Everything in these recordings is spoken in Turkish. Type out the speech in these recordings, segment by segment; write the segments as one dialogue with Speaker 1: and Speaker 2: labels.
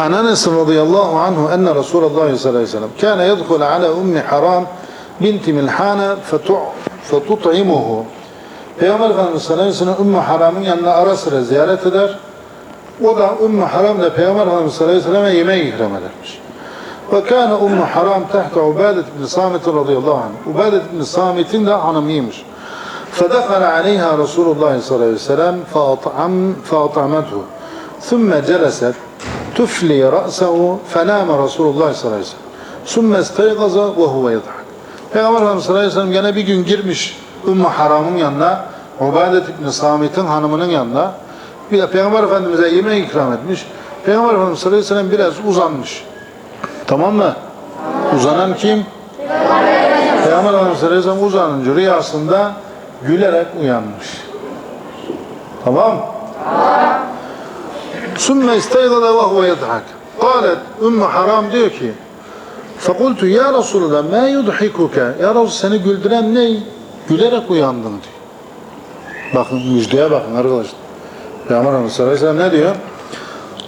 Speaker 1: عن أنس رضي الله عنه أن رسول الله صلى الله عليه وسلم كان يدخل على أم حرام بنت ملحان فتع فتطعمه Peygamber Efendimiz sallallahu aleyhi ve sellem Ümmü Haram'ın yanına ara sıra ziyaret eder. O da Ümmü Haram da Peygamber Efendimiz sallallahu aleyhi ve selleme yemeği ikram edermiş. Ve kâne Ümmü Haram tahta Ubadet bin Samit radıyallahu anh. Ubadet bin Samit'in de hanımıymış. فدخل عليها رسول الله صلى الله عليه وسلم فأطعم فأطعمته ثم جلست tufli ra'sehu fenâme Resulullah sallallahu aleyhi ve sellem. Sümme isteygaza ve huve yadhak. Peygamber Efendimiz sallallahu aleyhi ve sellem gene bir gün girmiş Ümmü Haram'ın yanına, Ubadet İbni Samit'in hanımının yanına. Bir de Peygamber Efendimiz'e yemeği ikram etmiş. Peygamber Efendimiz sallallahu aleyhi ve sellem biraz uzanmış. Tamam mı? Uzanan kim? Peygamber Efendimiz sallallahu aleyhi ve sellem uzanınca rüyasında gülerek uyanmış. Tamam? Tamam. Sümme isteydada ve huve yedhak. Kalet Ümmü Haram diyor ki Fakultu ya Resulallah ma yudhikuke Ya Resul seni güldüren ne? Gülerek uyandın diyor. Bakın müjdeye bakın arkadaşlar. Peygamber Efendimiz sallallahu aleyhi ve sellem ne diyor?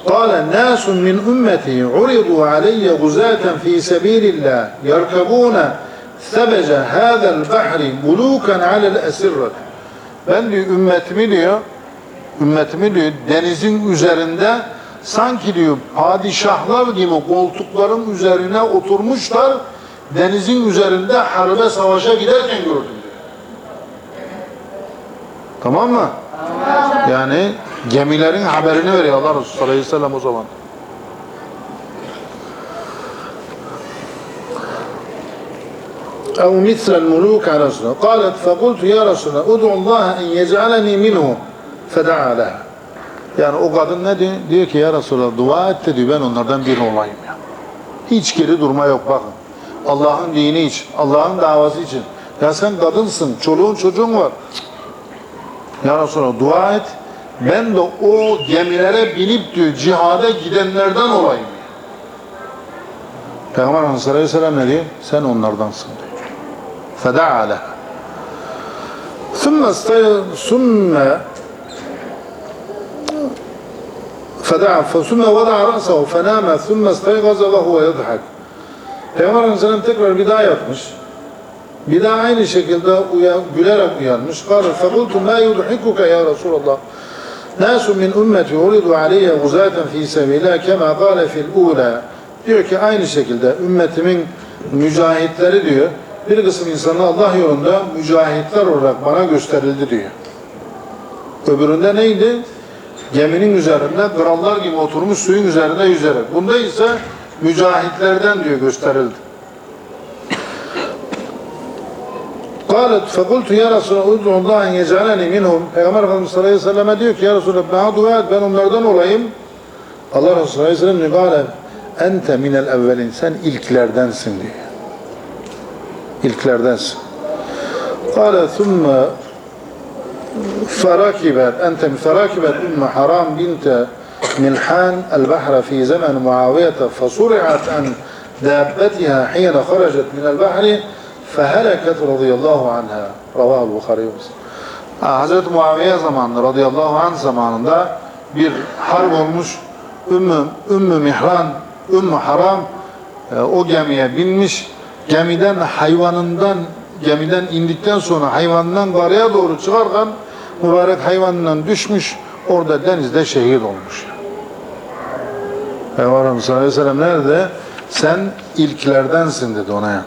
Speaker 1: قال ناس من أمتي عرضوا علي غزاة في سبيل الله يركبون ثبج هذا البحر ملوكا على الأسرة ben diyor ümmetimi diyor ümmetimi diyor denizin üzerinde sanki diyor padişahlar gibi koltukların üzerine oturmuşlar denizin üzerinde harbe savaşa giderken gördüm diyor. Tamam mı? Yani gemilerin haberini veriyor Allah Resulü sallallahu aleyhi ve sellem o zaman. أو مثل الملوك على رسول الله قالت فقلت يا رسول الله ادعو الله أن يجعلني منهم فدعا لها yani o kadın ne diyor? Diyor ki ya Resulallah dua et de diyor ben onlardan biri olayım ya. Hiç geri durma yok bakın. Allah'ın dini için, Allah'ın davası için. Ya sen kadınsın, çoluğun çocuğun var. Ya Resulallah dua et. Ben de o gemilere binip diyor cihada gidenlerden olayım. Peygamber Efendimiz sallallahu aleyhi ve sellem ne diyor? Sen onlardansın diyor. فدعا لها ثم فدعا ثم وضع رأسه فنام ثم استيقظ وهو يضحك Peygamber Aleyhisselam tekrar bir daha yatmış. Bir daha aynı şekilde uyan, gülerek uyanmış. قال فقلت ما يضحكك يا رسول الله ناس من أمتي عرضوا علي غزاة في سبيل الله كما قال في الأولى diyor ki aynı şekilde ümmetimin mücahitleri diyor bir kısım insanlar Allah yolunda mücahitler olarak bana gösterildi diyor. Öbüründe neydi? Geminin üzerinde krallar gibi oturmuş suyun üzerinde yüzerek. Bunda ise mücahitlerden diyor gösterildi. قالت فقلت يا رسول الله ادعو الله ان يجعلني منهم Peygamber Efendimiz sallallahu aleyhi ve selleme diyor ki ya Resulallah bana dua et ben onlardan olayım. Allah Resulü sallallahu aleyhi ve sellem diyor قال ente minel evvelin sen ilklerdensin diyor. İlklerdensin. قال ثم فركبت أنت فركبت أم حرام بنت ملحان البحر في زمن معاوية فصرعت عن دابتها حين خرجت من البحر فهلكت رضي الله عنها رواه البخاري ومسلم Hazreti Muaviye zamanında radıyallahu anh zamanında bir harp olmuş. Ümmü, Ümmü Mihran, Ümmü Haram e, o gemiye binmiş. Gemiden hayvanından gemiden indikten sonra hayvandan karaya doğru çıkarken mübarek hayvanından düşmüş. Orada denizde şehit olmuş. Peygamber sallallahu aleyhi nerede? Sen ilklerdensin dedi ona ya.